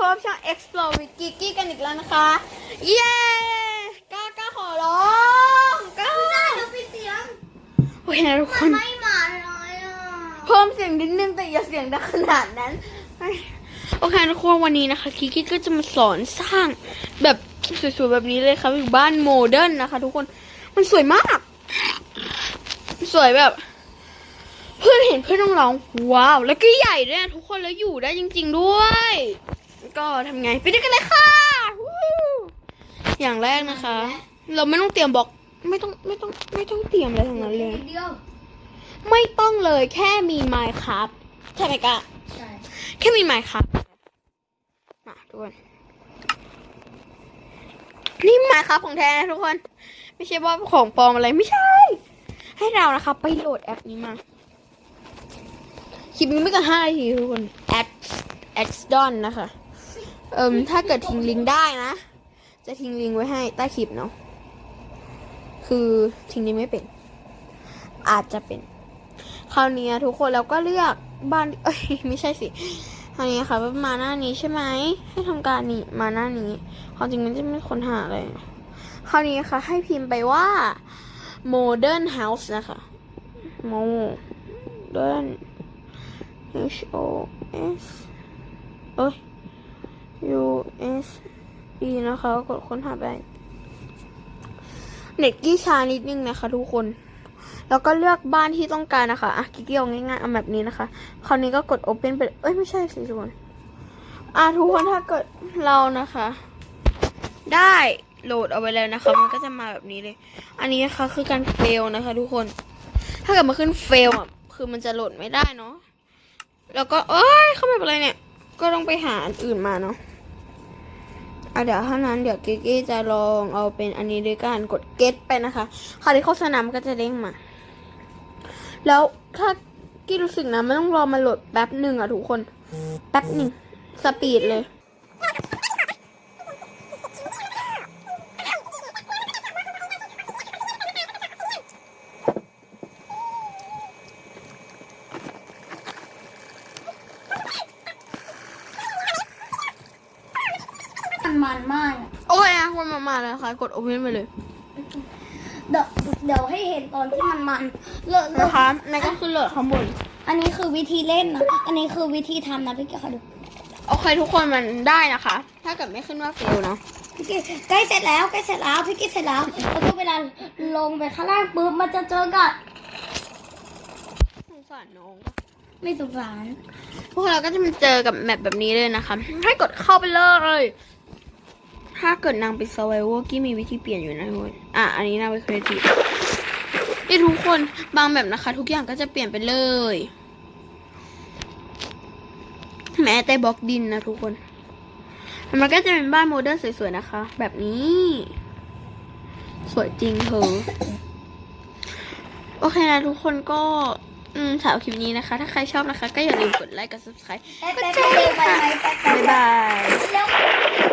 พบช่อง explore with Kiki กันอีกแล้วนะคะ เย้กล้ากล้าขอร้องกล้าได้เดี๋ยวปิดเสียงโอเคนะทุกคนไม่มาเลยอะเพิ่มเสียงนิดนึงแต่อย่าเสียงดังขนาดนั้น โอเคทุกคนวันนี้นะคะคิกิก็จะมาสอนสร้างแบบสวยๆแบบนี้เลยค่ะอยู่บ้านโมเดิร์นนะคะ ทุกคนมันสวยมาก สวยแบบ เพื่อนเห็นเพื่อนต้องร้องว้าว แล้วก็ใหญ่ด้วยนะทุกคนแล้วอยู่ได้จริง ๆด้วย ก็ทำไงไปดูกันเลยค่ะวู้อย่างแรกนะคะ เราไม่ต้องเตรียมบล็อกไม่ต้องไม่ต้องไม่ต้องเตรียมอะไรทั้งนั้นเลยเดียวไม่ต้องเลยแค่มีไมค์ครับใช่ไหมกะใช่แค่มีไมค์ครับมาทุกคนนี่ไมค์ครับของแท้นะทุกคน ไม่ใช่ว่าของปลอมอะไรไม่ใช่ ให้เรานะคะ ไปโหลดแอปนี้มาคลิปนี้ไม่เกินห้านาทีทุกคน X X d o n นะคะ เอิมถ้าเกิดทิ้งลิงก์ได้นะ จะทิ้งลิงก์ไว้ให้ใต้คลิปเนาะคือทิ้งลิงก์ไม่เป็น อาจจะเป็น คราวนี้ทุกคนเราก็เลือกบ้านเอ้ยไม่ใช่สิคราวนี้ค่ะมาหน้านี้ใช่ไหมให้ทำการนี่มาหน้านี้ความจริงมันจะไม่ค้นหาอะไรนะคราวนี้ค่ะให้พิมพ์ไปว่า modern house นะคะ modern H O S เอ้ย U S E นะคะ กดค้นหาไปเน็ตกี้ชานิดนึงนะคะ ทุกคน แล้วก็เลือกบ้านที่ต้องการนะคะอะกิ๊กเกียวง่ายๆเอาแบบนี้นะคะ คราวนี้ก็กด Open ไป เอ้ย ไม่ใช่สิทุกคนอะทุกคนถ้าเกิดเรานะคะ ได้โหลดเอาไว้แล้วนะคะ มันก็จะมาแบบนี้เลย อันนี้นะคะคือการเฟลนะคะ ทุกคน ถ้าเกิดมาขึ้นเฟลอะคือมันจะโหลดไม่ได้เนาะแล้วก็เอ้ยเข้ามาเป็นอะไรเนี่ย ก็ต้องไปหาอันอื่นมาเนาะ อะเดี๋ยวเท่านั้นเดี๋ยวกิ๊กกี้จะลองเอาเป็นอันนี้ด้วยการกดเกตไปนะคะคราวนี้โฆษณามันก็จะเด้งมา แล้วถ้ากี้รู้สึกนะไม่ต้องรอมาโหลดแป๊บหนึ่งอะทุกคน แป๊บหนึ่งสปีดเลย มันมันมากอะโอเคนะคนมามาเลยนะคะกด open ไปเลยเดี๋ยวเดี๋ยวให้เห็นตอนที่มันมันเลิกนะคะนั่นก็คือโหลดข้างบนอันนี้คือวิธีเล่นนะอันนี้คือวิธีทำนะพี่เก๋ค่ะดูโอเคทุกคนมันได้นะคะ ถ้าเกิดไม่ขึ้นว่า fail เนาะพี่เก๋ใกล้เสร็จแล้วใกล้เสร็จแล้วพี่เก๋เสร็จแล้วแล้วก็เวลาลงไปข้างล่างปุ๊บมันจะเจอกับสงสารน้องไม่สงสารพวกเราก็จะมาเจอกับแมปแบบนี้เลยนะคะ ให้กดเข้าไปเลย ถ้าเกิดนางเป็น survival กี้มีวิธีเปลี่ยนอยู่นะทุกคนอะ อันนี้นางเป็น creative นี่ทุกคนบางแบบนะคะ ทุกอย่างก็จะเปลี่ยนไปเลย แม้แต่บล็อกดินนะทุกคน มันก็จะเป็นบ้านโมเดิร์นสวยๆนะคะ แบบนี้ สวยจริงเธอ โอเคนะทุกคนก็อืมสาวคลิปนี้นะคะ ถ้าใครชอบนะคะ ก็อย่าลืมกดไลค์กด subscribe แป๊บกดแป๊บแชร์เร็วไปค่ะไหมแป๊บแป๊บ๊าบยบายเร็วไป